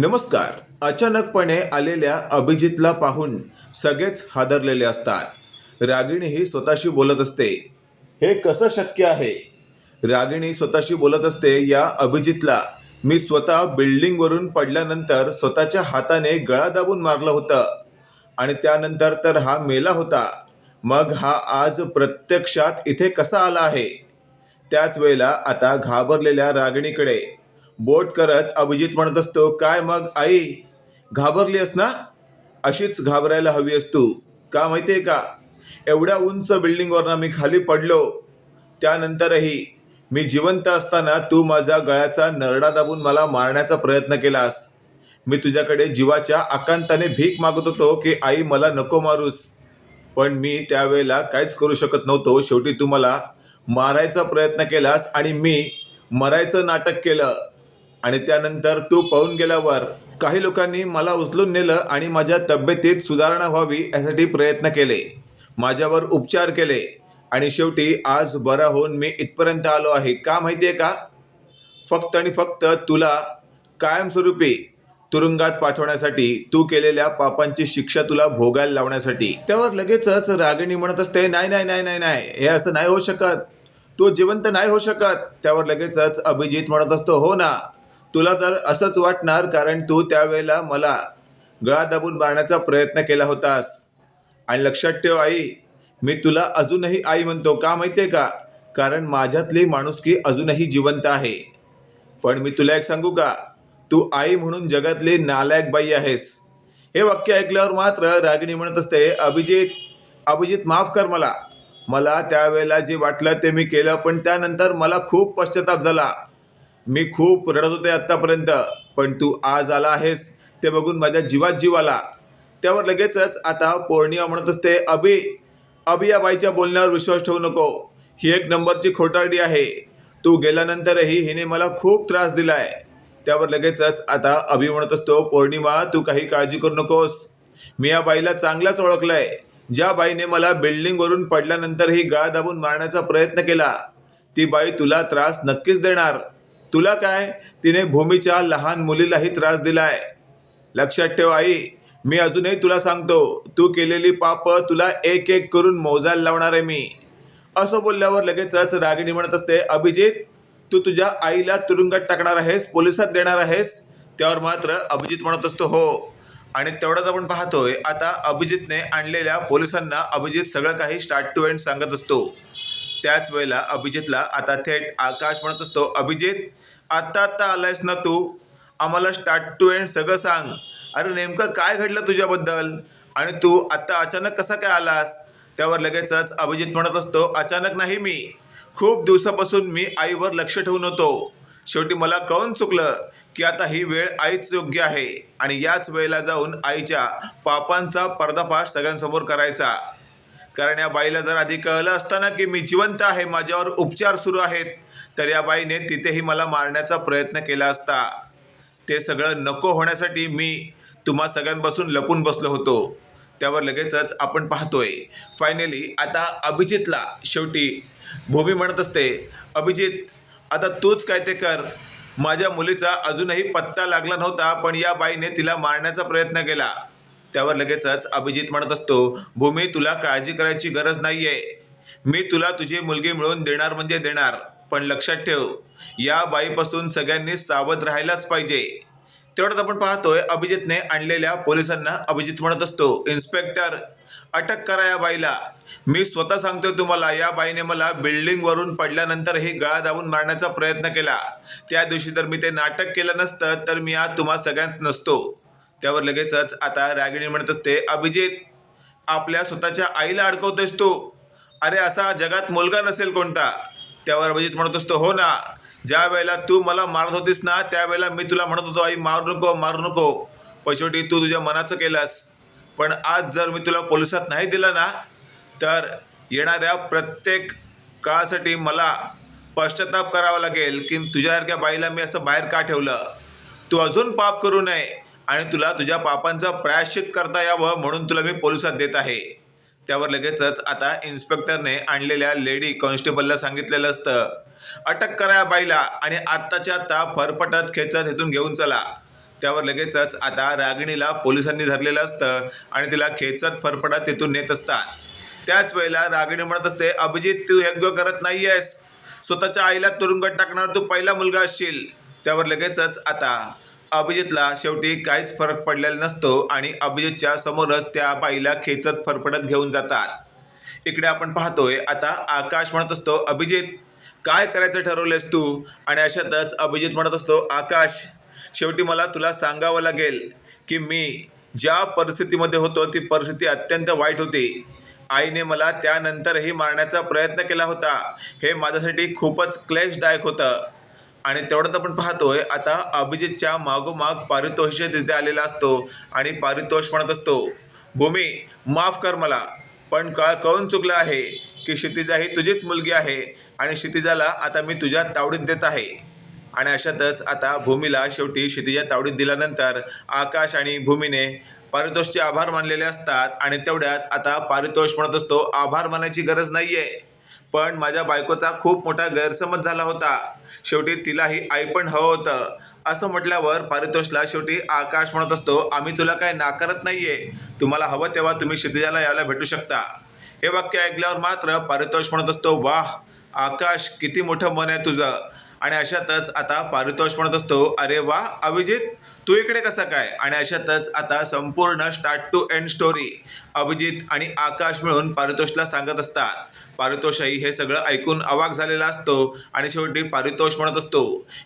नमस्कार. अचानकपणे आलेल्या अभिजितला पाहून सगळेच हादरलेले असतात. रागिणी ही स्वतःशी बोलत असते. हे कसं शक्य आहे? रागिणी स्वतःशी बोलत असते या अभिजितला. मी स्वतः बिल्डिंगवरून पडल्यानंतर स्वतःच्या हाताने गळा दाबून मारलं होतं. आणि त्यानंतर तर हा मेला होता. मग हा आज प्रत्यक्षात इथे कसा आला आहे? त्याच वेळेला आता घाबरलेल्या रागिणीकडे बोट करत अभिजित म्हणत असतो काय मग आई? घाबरलीस ना? अशीच घाबरायला हवी आहेस तू. का माहिती आहे का? एवढ्या उंच बिल्डिंगवरनं मी खाली पडलो. त्यानंतरही मी जिवंत असताना तू माझा गळ्याचा नरडा दाबून मला मारण्याचा प्रयत्न केलास. मी तुझ्याकडे जीवाच्या आकांताने भीक मागत होतो की आई मला नको मारूस. पण मी त्यावेळेला काहीच करू शकत नव्हतो. शेवटी तू मला मारायचा प्रयत्न केलास आणि मी मरायचं नाटक केलं. आणि त्यानंतर तू पळून गेल्यावर काही लोकांनी मला उचलून नेलं आणि माझ्या तब्येतीत सुधारणा व्हावी यासाठी प्रयत्न केले. माझ्यावर उपचार केले. आणि शेवटी आज बरा होऊन मी इथपर्यंत आलो आहे. का माहिती आहे का? फक्त आणि फक्त तुला कायमस्वरूपी तुरुंगात पाठवण्यासाठी तू केलेल्या पापांची शिक्षा तुला भोगायला लावण्यासाठी. त्यावर लगेचच रागिणी म्हणत असते नाही नाही नाही नाही नाही हे असं नाही होऊ शकत. तू जिवंत नाही होऊ शकत. त्यावर लगेचच अभिजित म्हणत असतो हो ना. तुला तर असंच वाटणार कारण तू त्यावेळेला मला गळा दाबून मारण्याचा प्रयत्न केला होतास. आणि लक्षात ठेव आई मी तुला अजूनही आई म्हणतो का माहिती आहे का? कारण माझ्यातली माणुसकी अजूनही जिवंत आहे. पण मी तुला एक सांगू का? तू आई म्हणून जगातली नालायक बाई आहेस. हे वाक्य ऐकल्यावर मात्र रागिणी म्हणत असते अभिजित अभिजित माफ कर मला. मला त्यावेळेला जे वाटलं ते मी केलं पण त्यानंतर मला खूप पश्चाताप झाला. मी खूप रडत होते आत्तापर्यंत पण तू आज आला आहेस ते बघून माझ्या जीवात जीव आला. त्यावर लगेचच आता पौर्णिमा म्हणत असते अभि अभि या बाईच्या बोलण्यावर विश्वास ठेवू नको. ही एक नंबरची खोटारडी आहे. तू गेल्यानंतरही हिने मला खूप त्रास दिलाय. त्यावर लगेचच आता अभि म्हणत असतो पौर्णिमा तू काही काळजी करू नकोस. मी या बाईला चांगलाच ओळखलंय. ज्या बाईने मला बिल्डिंगवरून पडल्यानंतरही गाळ दाबून मारण्याचा प्रयत्न केला ती बाई तुला त्रास नक्कीच देणार. तुला काय? तिने भूमीच्या लहान मुलीलाही त्रास दिलाय. लक्षात ठेव आई मी अजूनही तुला सांगतो तू केलेली पाप तुला एक एक करून मोजायला लावणार आहे मी. असं बोलल्यावर लगेचच रागिणी म्हणत असते अभिजित तू तुझ्या आईला तुरुंगात टाकणार आहेस पोलिसात देणार आहेस? त्यावर मात्र अभिजित म्हणत असतो हो. आणि तेवढंच आपण पाहतोय आता अभिजितने आणलेल्या पोलिसांना अभिजित सगळं काही स्टार्ट टू एंड सांगत असतो. त्याच वेळेला अभिजितला आता थेट आकाश म्हणत असतो अभिजित आत्ता आत्ता आलायस ना तू? आम्हाला स्टार्ट टू एंड सगळं सांग. अरे नेमकं काय घडलं तुझ्याबद्दल? आणि तू आत्ता अचानक कसा काय आलास? त्यावर लगेचच अभिजित म्हणत असतो अचानक नाही मी. खूप दिवसापासून मी आईवर लक्ष ठेवून होतो. शेवटी मला कळून चुकलं की आता ही वेळ आईच योग्य आहे आणि याच वेळेला जाऊन आईच्या पापांचा पर्दाफाश सगळ्यांसमोर करायचा. कारण या बाईला जर आधी कळलं असतं ना की मी जिवंत आहे माझ्यावर उपचार सुरू आहेत तर या बाईने तिथेही मला मारण्याचा प्रयत्न केला असता. ते सगळं नको होण्यासाठी मी तुम्हा सगळ्यांपासून लपून बसलो होतो. त्यावर लगेचच आपण पाहतोय. फायनली आता अभिजितला शेवटी भूमी म्हणत असते अभिजित आता तूच काय ते कर. माझ्या मुलीचा अजूनही पत्ता लागला नव्हता पण या बाईने तिला मारण्याचा प्रयत्न केला. त्यावर लगेचच अभिजित म्हणत असतो भूमी तुला काळजी करायची गरज नाहीये. मी तुला तुझी मुलगी मिळवून देणार म्हणजे देणार. पण लक्षात ठेव या बाईपासून सगळ्यांनी सावध राहायलाच पाहिजे. तेवढ्यात आपण पाहतोय अभिजितने आणलेल्या पोलिसांना अभिजित म्हणत असतो इन्स्पेक्टर अटक करा या बाईला. मी स्वतः सांगतोय तुम्हाला या बाईने मला बिल्डिंगवरून पडल्यानंतरही गळा दाबून मारण्याचा प्रयत्न केला. त्या दिवशी जर मी ते नाटक केलं नसतं तर मी आज तुम्हा सगळ्यांत नसतो. त्यावर लगेचच आता रागिणी म्हणत असते अभिजित आपल्या स्वतःच्या आईला अडकवतोयस तू. अरे असा जगात मुलगा नसेल कोणता. त्यावर अभिजित म्हणत असतो हो ना. ज्या वेळेला तू मला मारत होतीस ना त्यावेळेला मी तुला म्हणत होतो आई मारू नको मारू नको. पण शेवटी तू तुझ्या मनाचं केलंस. पण आज जर मी तुला पोलिसात नाही दिलं ना तर येणाऱ्या प्रत्येक काळासाठी मला पश्चाताप करावा लागेल की तुझ्यासारख्या बाईला मी असं बाहेर का ठेवलं? तू अजून पाप करू नये. आणि तुला तुझ्या पापांचा प्रायश्चित करता यावं म्हणून तुला मी पोलिसात देत आहे. त्यावर लगेचच आता इन्स्पेक्टरने आणलेल्या लेडी कॉन्स्टेबलला सांगितलेलं असतं अटक करा या बाईला आणि आत्ताच्या आत्ता फरफटत खेचत इथून घेऊन चला. त्यावर लगेचच आता रागिणीला पोलिसांनी धरलेलं असतं आणि तिला खेचत फरफडत तिथून नेत असतात. त्याच वेळेला रागिणी म्हणत असते अभिजित तू यज्ञ करत नाही आहेस स्वतःच्या आईला तुरुंगात टाकणार तू पहिला मुलगा असशील. त्यावर लगेचच आता अभिजितला शेवटी काहीच फरक पडलेला नसतो आणि अभिजितच्या समोरच त्या बाईला खेचत फरफडत घेऊन जातात. इकडे आपण पाहतोय आता आकाश म्हणत असतो अभिजित काय करायचं ठरवलेस तू? आणि अशातच अभिजित म्हणत असतो आकाश शेवटी मला तुला सांगावं लागेल की मी ज्या परिस्थितीमध्ये होतो ती परिस्थिती अत्यंत वाईट होती. आईने मला त्यानंतरही मारण्याचा प्रयत्न केला होता. हे माझ्यासाठी खूपच क्लेशदायक होतं. आणि तेवढ्यात आपण पाहतोय आता अभिजितच्या मागोमाग पारितोषिक तिथे आलेला असतो आणि पारितोष म्हणत असतो भूमी माफ कर मला पण काळ कळून चुकलं आहे की क्षितिजा ही तुझीच मुलगी आहे आणि क्षितिजाला आता मी तुझ्या तावडीत देत आहे. आणि अशातच आता भूमीला शेवटी क्षितिजा तावडीत दिल्यानंतर आकाश आणि भूमीने पारितोषचे आभार मानलेले असतात आणि तेवढ्यात आता पारितोष म्हणत असतो आभार मानायची गरज नाहीये. पण माझ्या बायकोचा खूप मोठा गैरसमज झाला होता. शेवटी तिलाही आई पण हवं होतं. असं म्हटल्यावर पारितोषला शेवटी आकाश म्हणत असतो आम्ही तुला काय नाकारत नाहीये. तुम्हाला हवं तेव्हा तुम्ही क्षितिजाला यायला भेटू शकता. हे वाक्य ऐकल्यावर मात्र पारितोष म्हणत असतो वाह आकाश किती मोठं मन आहे तुझं. आणि अशातच आता पारितोष म्हणत असतो अरे वा अभिजित तू इकडे कसा काय? आणि अशातच आता संपूर्ण start to end story Abhijit आणि आकाश मिळून पारितोषला सांगत असतात. पारितोषही हे सगळं ऐकून अवाक झालेला असतो आणि शेवटी पारितोष म्हणत असतो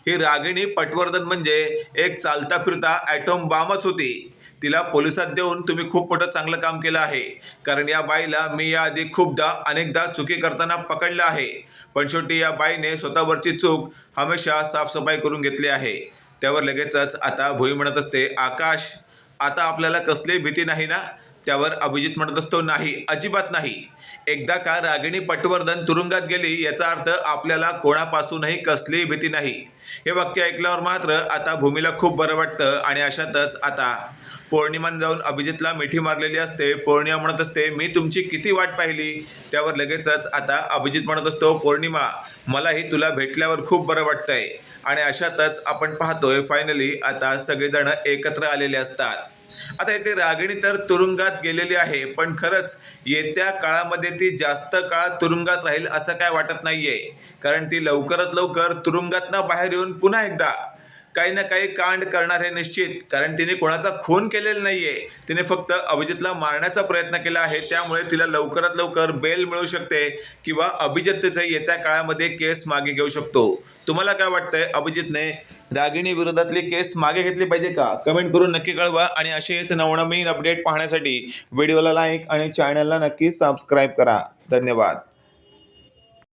ही रागिणी पटवर्धन म्हणजे एक चालता फिरता ॲटोम बामच होती. तिला पोलिसात देऊन तुम्ही खूप मोठं चांगलं काम केलं आहे. कारण या बाईला मी याआधी खूपदा अनेकदा चुकी करताना पकडलं आहे. पण शेवटी या बाईने स्वतःवरची चूक हमेशा साफसफाई करून घेतली आहे. त्यावर लगेचच आता भुई म्हणत असते आकाश आता आपल्याला कसलीही भीती नाही ना? त्यावर अभिजित म्हणत असतो नाही अजिबात नाही. एकदा का रागिणी पटवर्धन तुरुंगात गेली याचा अर्थ आपल्याला कोणापासूनही कसलीही भीती नाही. हे वाक्य ऐकल्यावर मात्र आता भूमीला खूप बरं वाटतं आणि अशातच आता पौर्णिमान जाऊन अभिजितला मिठी मारलेली असते. पौर्णिमा म्हणत असते मी तुमची किती वाट पाहिली? त्यावर लगेचच आता अभिजित म्हणत असतो पौर्णिमा मलाही तुला भेटल्यावर खूप बरं वाटतंय. आणि अशातच आपण पाहतोय फायनली आता सगळेजण एकत्र आलेले असतात. आता इथे रागिणी तर तुरुंगात गेलेली आहे पण खरंच येत्या काळामध्ये ती जास्त काळ तुरुंगात राहील असं काय वाटत नाहीये. कारण ती लवकरात लवकर तुरुंगातनं बाहेर येऊन पुन्हा एकदा काही ना काही कांड करणार हे निश्चित. कारण तिने कोणाचा खून केलेला नाही आहे तिने फक्त अभिजितला मारण्याचा प्रयत्न केला आहे. त्यामुळे तिला लवकरात लवकर बेल मिळू शकते किंवा अभिजित तिचा येत्या काळामध्ये केस मागे घेऊ शकतो. तुम्हाला काय वाटतंय? अभिजितने रागिणी विरोधातली केस मागे घेतली पाहिजे का? कमेंट करून नक्की कळवा आणि असेच नवनवीन अपडेट पाहण्यासाठी व्हिडिओला लाईक आणि चॅनलला नक्की सबस्क्राईब करा. धन्यवाद.